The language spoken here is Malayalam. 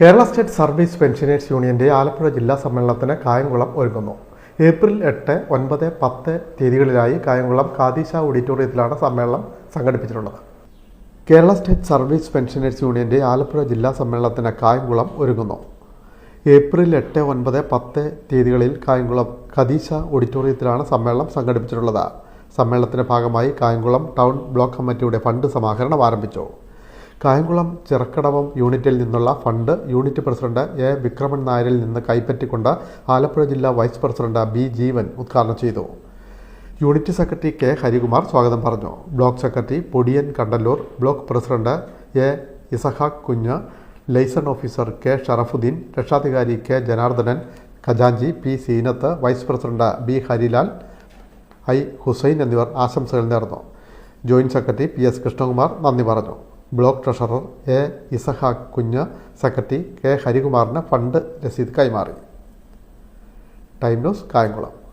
കേരള സ്റ്റേറ്റ് സർവീസ് പെൻഷനേഴ്സ് യൂണിയന്റെ ആലപ്പുഴ ജില്ലാ സമ്മേളനത്തിന് കായംകുളം ഒരുങ്ങുന്നു. ഏപ്രിൽ എട്ട് ഒൻപത് പത്ത് തീയതികളിലായി കായംകുളം കാതീശ ഓഡിറ്റോറിയത്തിലാണ് സമ്മേളനം സംഘടിപ്പിച്ചിട്ടുള്ളത്. കേരള സ്റ്റേറ്റ് സർവീസ് പെൻഷനേഴ്സ് യൂണിയന്റെ ആലപ്പുഴ ജില്ലാ സമ്മേളനത്തിന് കായംകുളം ഒരുങ്ങുന്നു. ഏപ്രിൽ എട്ട് ഒൻപത് പത്ത് തീയതികളിൽ കായംകുളം ഖദീശ ഓഡിറ്റോറിയത്തിലാണ് സമ്മേളനം സംഘടിപ്പിച്ചിട്ടുള്ളത്. സമ്മേളനത്തിന്റെ ഭാഗമായി കായംകുളം ടൗൺ ബ്ലോക്ക് കമ്മിറ്റിയുടെ ഫണ്ട് സമാഹരണം ആരംഭിച്ചു. കായംകുളം ചിറക്കടവം യൂണിറ്റിൽ നിന്നുള്ള fund unit president A Vikraman നായരിൽ നിന്ന് കൈപ്പറ്റിക്കൊണ്ട് ആലപ്പുഴ ജില്ലാ വൈസ് പ്രസിഡന്റ് ബി ജീവൻ ഉദ്ഘാടനം ചെയ്തു. യൂണിറ്റ് സെക്രട്ടറി കെ ഹരികുമാർ സ്വാഗതം പറഞ്ഞു. Block secretary Podiyan Kandalloor block president A Isahaq Kunju liaison officer K Sharafuddin രക്ഷാധികാരി K Janardhanan ഖജാഞ്ചി P Seenath vice president B Harilal I Hussain എന്നിവർ ആശംസകൾ നേർന്നു. Joint secretary P S Krishnakumar നന്ദി പറഞ്ഞു. ബ്ലോക്ക് ട്രഷറർ എ ഇസഹാഖ് കുഞ്ഞ് സെക്രട്ടറി കെ ഹരികുമാറിന് ഫണ്ട് രസീത് കൈമാറി. Time news Kayamkulam.